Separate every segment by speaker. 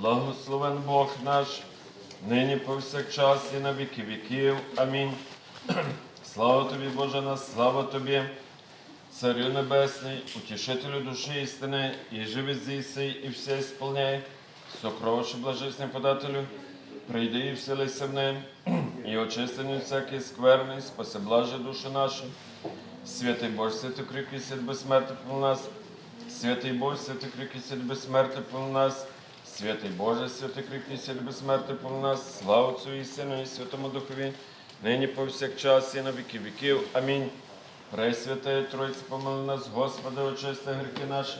Speaker 1: Благословен Бог наш, нині повсякчас і на віки віків. Амінь. Слава тобі, Боже, на слава тобі, Царю Небесний, утішителю душі істини, і живи зійси, і все сповняй, сокровище блажесне подателю, прийди і вселися в ним, і очистені всякий скверний, спаси блаже душі наші. Святий Боже, святий кріпкий свят безсмертний по нас, святий Боже, святий кріпкий свят безсмертний по нас, святий Боже, святий кріпкий свят безсмертний по нас, слава Отцю і Сину, і Святому Духові, нині повсякчас і на віки віків. Амінь. Пресвятая Тройця, помили нас, Господи, очисти гріхи наші,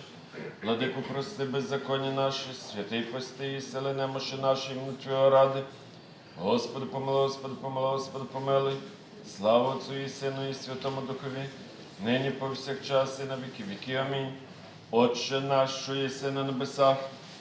Speaker 1: владику прости беззаконня наші, святий пости і сели немощі наші, Твого ради. Господи, помилуй, Господи, помилуй, Господи, помилуй. Слава Отцю і Сину, і Святому Духові, нині повсякчас і на віки віки. Амінь. Отче наш, що єси на небесах,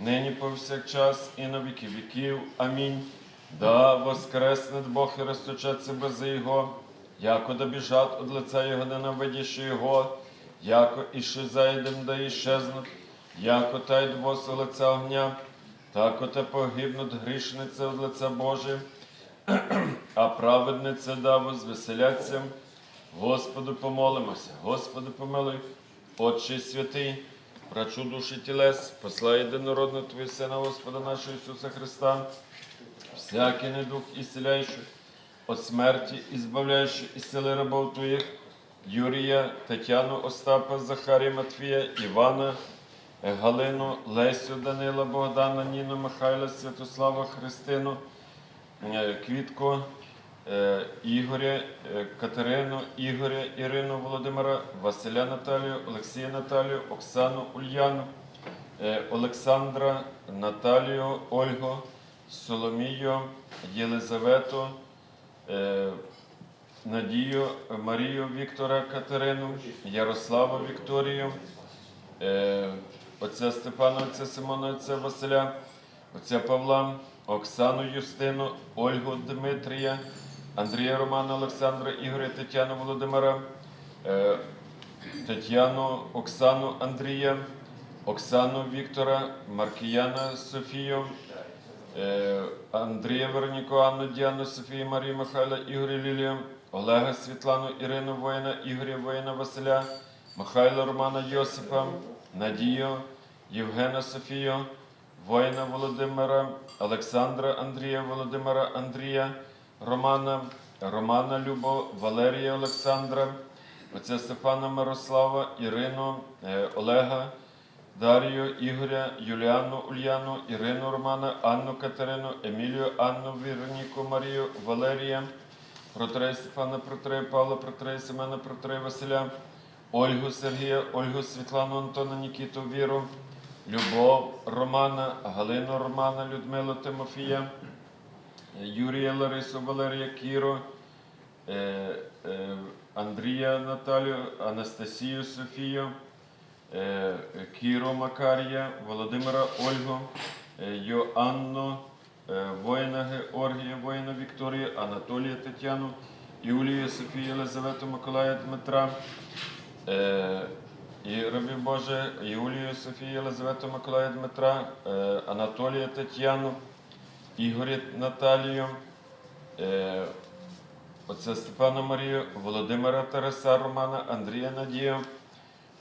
Speaker 1: нині повсякчас, і на віки віків. Амінь. Да воскресне Бог і розточаться без Його, яко да біжать од лиця Його, ненавидящи Його, яко іще зайдем, да іщезнуть, яко та й двос лиця огня, тако та погибнуть грішниці від лиця Боже, а праведниці да возвеселяться. Господу помолимося, Господи помилуй, Отче святий, прачу душі тілес, посла єдинородного Твого Сина, Господа нашого Ісуса Христа, всякий недух ісцеляючий, от смерті ізбавляючий із сили рабов Твоїх, Юрія, Тетяну, Остапа, Захарія, Матвія, Івана, Галину, Лесю, Данила, Богдана, Ніну, Михайла, Святослава, Христину, е, Квітку, Ігоря, е, Катерину, Ігоря, Ірину, Володимира, Василя Наталію, Олексія Наталію, Оксану, Ульяну, е, Олександра, Наталію, Ольгу, Соломію, Єлизавету, е, Надію, Марію, Віктора, Катерину, Ярослава, Вікторію, е, отця Степана, отця Симона, отця Василя, отця Павла, Оксану Юстину, Ольгу Дмитрія, Андрія Романа, Олександра, Ігоря, Тетяну Володимира, е, Тетяну, Оксану Андрія, Оксану Віктора, Маркіяна Софію, е, Андрія Вероніку, Анну, Діану, Софію, Марію Михайла, Ігоря Лілію, Олега Світлану, Ірину Воїна, Ігоря Воїна Василя, Михайла Романа Йосипа, Надію, Євгена Софію, воїна Володимира, Олександра Андрія, Володимира Андрія, Романа, Романа Любо, Валерія Олександра, отця Стефана Мирослава, Ірину, е, Олега, Дарію, Ігоря, Юліану, Ульяну, Ірину Романа, Анну Катерину, Емілію, Анну, Віроніку, Марію, Валерія, Протрея Стефана, Протрея Павла, Протрея Семена, Протрея Василя, Ольгу Сергія, Ольгу Світлану, Антона, Нікіту, Віру, Любов Романа, Галину Романа, Людмилу Тимофія, Юрія Ларису, Валерія Кіру, е, е, Андрія Наталію, Анастасію Софію, е, Кіру Макарія, Володимира Ольгу, Йоанну, воїна Георгія, воїна Вікторія, Анатолія Тетяну, Юлію Софію, Єлизавету Миколая Дмитра. І рабів Боже, Юлію, Софію, Єлизавету, Миколая Дмитра, Анатолія Тетяну, Ігоря Наталію, е, отця Степана Марію, Володимира Тараса Романа, Андрія Надію,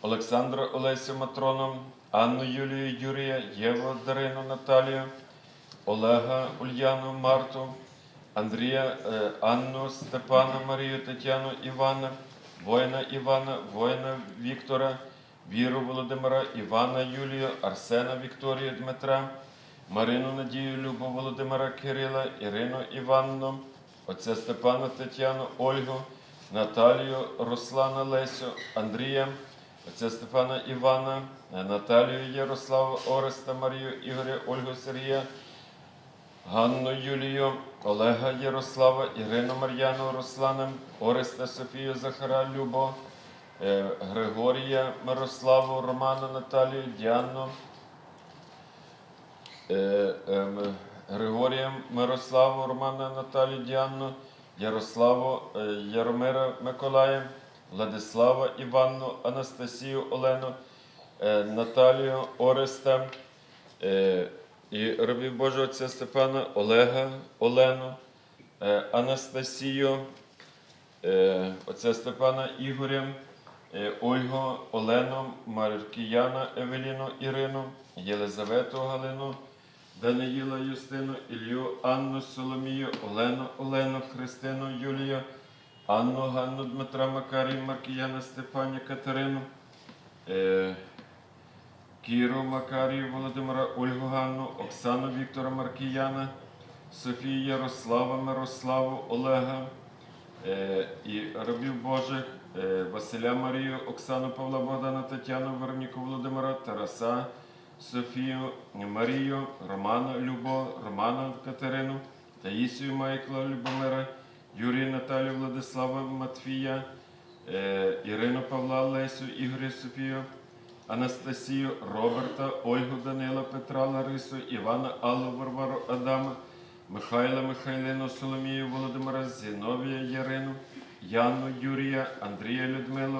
Speaker 1: Олександра Олесю Матрону, Анну Юлію Юрія, Єву Дарину Наталію, Олега Ульяну Марту, Андрія е, Анну Степана Марію Тетяну Івана, воїна Івана, воїна Віктора, Віру Володимира, Івана Юлію, Арсена Вікторію Дмитра, Марину Надію, Любу Володимира Кирила, Ірину Іванну, отця Степана Тетяну, Ольгу, Наталію, Руслана Лесю, Андрія, отця Стефана Івана, Наталію Ярославу, Ореста Марію, Ігоря, Ольгу Сергія, Ганну Юлію, Олега Ярослава, Ірину Мар'яну, Руслана, Ореста Софію Захара Любо, е, Григорія Мирославу, Романа Наталію, Діану, Григорія Мирославу, Романа Наталію, Діану, Ярославу, е, Яромира Миколая, Владислава Іванну, Анастасію Олену, е, Наталію Ореста, е, і рабів Божого отця Степана, Олега, Олену, е, Анастасію, е, отця Степана Ігоря, е, Ольгу, Олену, Маркіяна Евеліну, Ірину, Єлизавету Галину, Даниїла Юстину, Ілью, Анну Соломію, Олену, Олену, Христину, Юлію, Анну, Ганну, Дмитра Макарію, Маркіяна, Степані, Катерину, е, Кіру Макарію, Володимира, Ольгу Ганну, Оксану Віктора Маркіяна, Софію Ярослава, Мирославу, Олега е, і рабів Божих, е, Василя Марію, Оксану Павла Богдана, Тетяну, Вероніку Володимира, Тараса, Софію, Марію, Романа Любо, Романа Катерину, Таїсію Майкла Любомира, Юрія Наталію Владислава Матвія, е, Ірину Павла Лесю, Ігоря Софію, Анастасію, Роберта, Ольгу Данила, Петра Ларису, Івана Аллу Варвару Адама, Михайла Михайлину, Соломію, Володимира, Зіновія Ярину, Яну Юрія, Андрія Людмилу,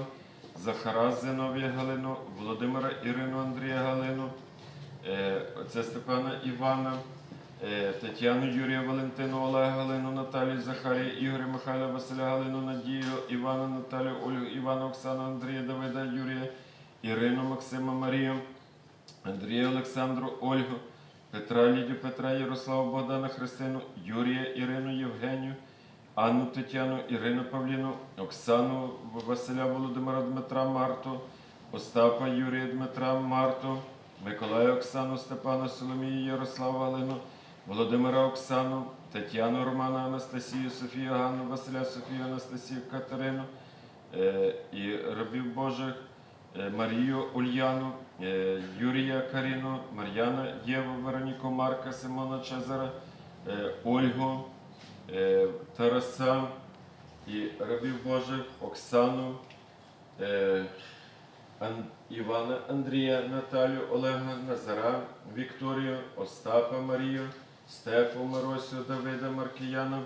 Speaker 1: Захара Зиновія Галину, Володимира Ірину Андрія Галину, е, отця Степана Івана, е, Тетяну Юрія Валентину, Олега Галину, Наталію Захарія, Ігоря Михайла Василя Галину, Надію, Івана Наталію, Ольгу, Івана Оксану, Андрія Давида, Юрія, Ірину Максима Марію, Андрія Олександру, Ольгу, Петра Лідію, Петра Ярослава Богдана Христину, Юрія Ірину Євгенію, Анну Тетяну, Ірину Павліну, Оксану Василя Володимира Дмитра Марту, Остапа Юрія Дмитра Марту, Миколая Оксану, Степана Соломію, Ярослава Галину, Володимира Оксану, Тетяну Романа, Анастасію, Софію Ганну, Василя Софію, Анастасію Катерину е, і рабів Божих. е, Марію Ульяну, е, Юрія Каріну, Мар'яна Єву, Вероніку Марка, Симона Чезара, Ольгу, Тараса і рабів Божих, Оксану, Ан- Івана Андрія, Наталю, Олега, Назара, Вікторію, Остапа Марію, Стефу Миросю, Давида Маркіяна,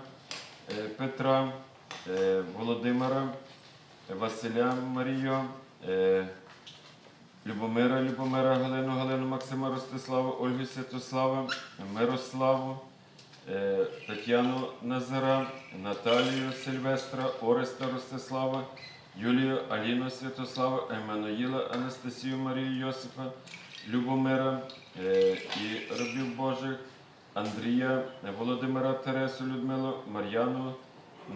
Speaker 1: е, Петра, е, Володимира, Василя Марію, е, Любомира, Любомира, Галину, Галину, Максима Ростислава, Ольгу Святослава, Мирославу, Тетяну Назара, Наталію Сильвестра, Ореста Ростислава, Юлію, Аліну Святослава, Еммануїла, Анастасію Марію Йосифа, Любомира е, і рабів Божих, Андрія, Володимира Тересу, Людмилу, Мар'яну,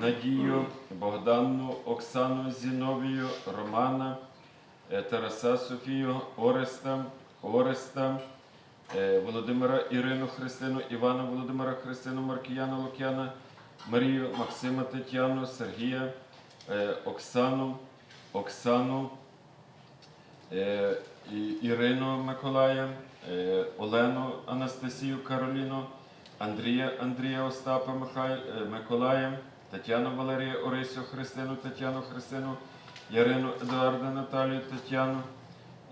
Speaker 1: Надію, Богданну, Оксану, Зіновію, Романа, е, Тараса Софію, Ореста, Ореста, е, Володимира Ірину Христину, Івана Володимира Христину, Маркіяна Лук'яна, Марію, Максима Тетяну, Сергія, Оксану, Оксану, е, Ірину Миколая, е, Олену Анастасію Кароліну, Андрія Андрія Остапа е, Миколая, Тетяну Валерія Орисю Христину, Тетяну Христину, Ярину Едуарда Наталію Тетяну,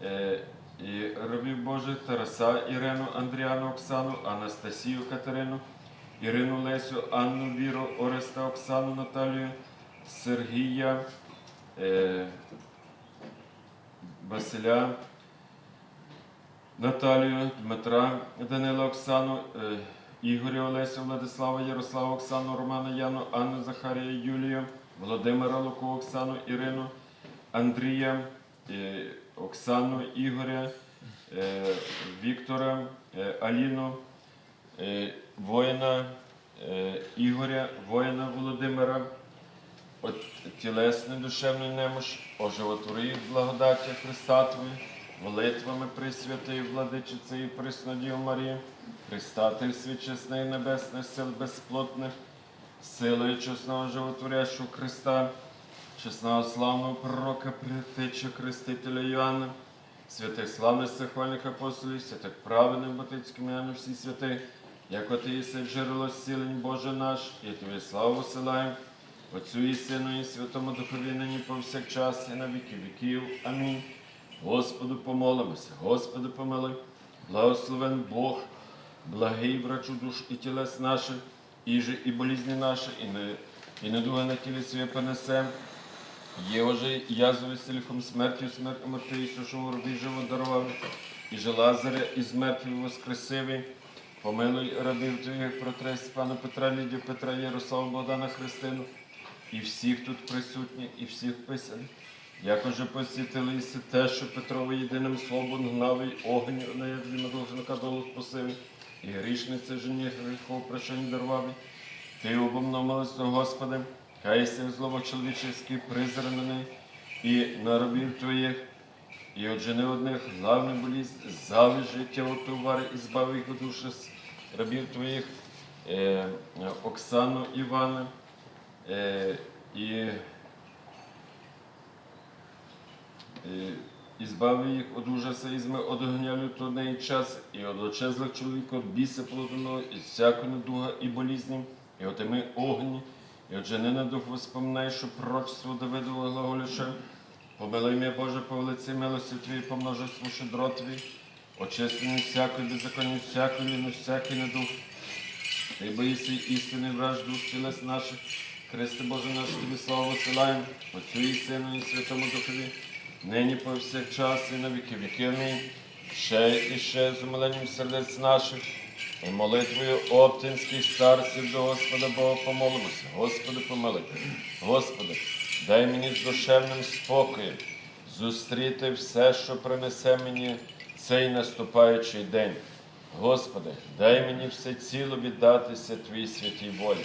Speaker 1: е, і рабів Божих Тараса Ірину, Андріану Оксану, Анастасію Катерину, Ірину Лесю, Анну Віру, Ореста Оксану Наталію, Сергія, е, Василя, Наталію, Дмитра, Данила Оксану, е, Ігоря Олеся, Владислава, Ярослава Оксану, Романа Яну, Анну Захарія, Юлію, Володимира Луку, Оксану, Ірину, Андрія, е, Оксану, Ігоря, Віктора, Аліну, воїна Ігоря, воїна Володимира, от тілесний душевний немощ, оживотворив благодаті Христатові, молитвами Пресвятої Владичиці і Преснодів Марії, Христатель свічесний небесних сил безплотних, силою чесного животворящого Христа, чесного славного пророка, притеча Хрестителя Йоанна, святих славних сихвальних апостолів, святих праведних батицьких ім'ян всі святи, Як ти єси джерело зцілень Боже наш, і тобі славу силаєм, Отцю і Сину і Святому Духові нині повсякчас і на віки віків. Амінь. Господу помолимося, Господи помилуй, благословен Бог, благий врачу душ і тілес наших, і же і болізні наші, і не, і недуги на тілі своє понесем. Є уже язові селіхом смертю, смертю Мартеїсу, що робі живо дарував, і же Лазаря із мертвих воскресивий. Помилуй рабів твоїх протре Степана Петра, Лідію Петра, Ярослава, Богдана Христину, і всіх тут присутніх, і всіх писаних. Як уже посітилися те, що Петрово єдиним словом гнав і огонь на ядлі должника долу спасив, і грішниця жені гріхов прощення дарував. Ти обомно молиться, Господи, хай сих злово чоловіческий призранений і на рабів твоїх, і от жени одних главне болізнь, зали життя товари і збави їх душі з рабів твоїх, е, Оксану Івана, і Е, І збави їх од ужаса і зми од лютого неї час, і од очезлих чоловіка, біса плодоного, і всякого недуга і болізні, і от ми огні, і от жени на дух воспоминай, що пророчество Давидового глаголіше, помилуй мене, Боже, по велиці милості Твої, по множеству щедро Твій, очистені всякої беззаконні, всякої ліни, всякий недух. Ти боїся істини враж душ тілес наших, Христе Боже наш, Тобі славу посилаємо, Отцю і Сину і Святому Духові, нині повсякчас і на віки віки. Амінь. Ще і ще з умиленням сердець наших, і молитвою оптинських старців до Господа Бога помолимося. Господи, помилуй. Господи, дай мені з душевним спокоєм зустріти все, що принесе мені цей наступаючий день. Господи, дай мені все ціло віддатися Твоїй святій волі.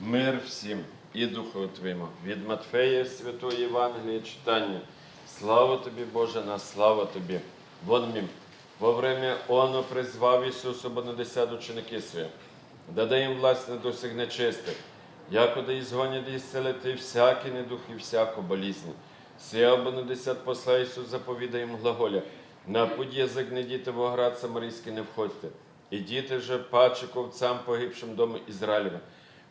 Speaker 1: мир всім і Духу Твоєму. Від Матфея Святої Євангелія читання. Слава тобі, Боже, на слава тобі. Вон мім. Во время оно призвав Ісус обонадесят ученики свої, даде їм власть над нечистих, якоди ізгонять і зцелити всякий недух і всяку болізнь. Сія обонадесят посла Ісус заповідає їм глаголя, на путь язик не діти в оград Самарійський не входьте, і діти же паче ковцям погибшим дому Ізраїлева.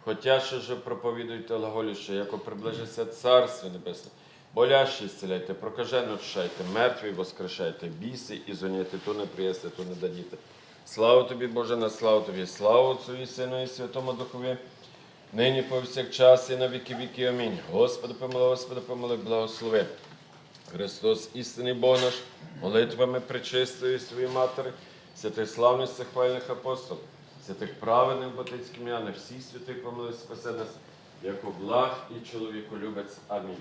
Speaker 1: Хотя ще же проповідуйте глаголіще, яко приближиться Царство Небесне. Болящі зціляйте, прокажено очищайте, мертві воскрешайте, біси і зоняйте, то не приєсте, то не дадіте. Слава тобі, Боже, на славу тобі, слава Отцю і Сину і Святому Духові, нині повсякчас і на віки віки. Амінь. Господи, помилуй, Господи, помилуй, благослови. Христос, істинний Бог наш, молитвами причистої своєї матері, святих славних хвальних апостол, святих праведних на всіх святих помилуй, спасе нас, як благ і чоловіку любець. Амінь.